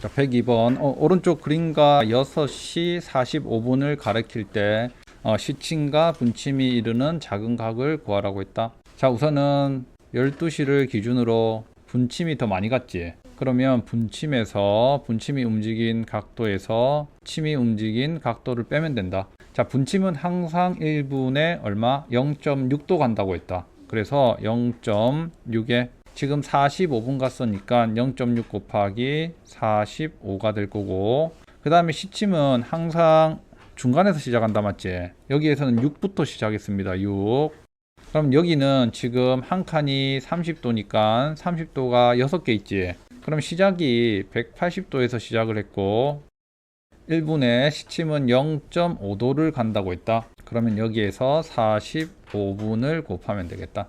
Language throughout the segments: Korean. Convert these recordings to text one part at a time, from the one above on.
자, 102번. 어, 오른쪽 그림과 6시 45분을 가리킬 때 어, 시침과 분침이 이루는 작은 각을 구하라고 했다. 자, 우선은 12시를 기준으로 분침이 더 많이 갔지. 그러면 분침에서 분침이 움직인 각도에서 침이 움직인 각도를 빼면 된다. 자, 분침은 항상 1분에 얼마? 0.6도 간다고 했다. 그래서 0.6에 지금 45분 갔으니까 0.6 곱하기 45가 될 거고 그 다음에 시침은 항상 중간에서 시작한다 맞지? 여기에서는 6부터 시작했습니다. 6 그럼 여기는 지금 한 칸이 30도니까 30도가 6개 있지 그럼 시작이 180도에서 시작을 했고 1분에 시침은 0.5도를 간다고 했다 그러면 여기에서 45분을 곱하면 되겠다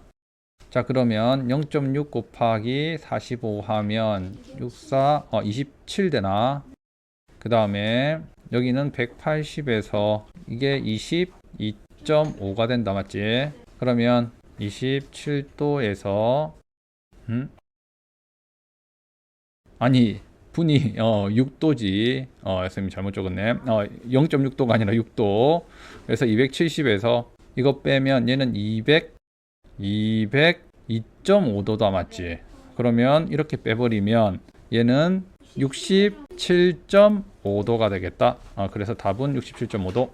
자 그러면 0.6 곱하기 45 하면 64 어, 27 되나? 그 다음에 여기는 180에서 이게 22.5가 된다 맞지? 그러면 27도에서 음? 아니 분이 어 6도지. 어 선생님 잘못 적었네. 어 0.6도가 아니라 6도. 그래서 270에서 이거 빼면 얘는 200 202.5도다 맞지? 그러면 이렇게 빼버리면 얘는 67.5도가 되겠다. 아, 그래서 답은 67.5도.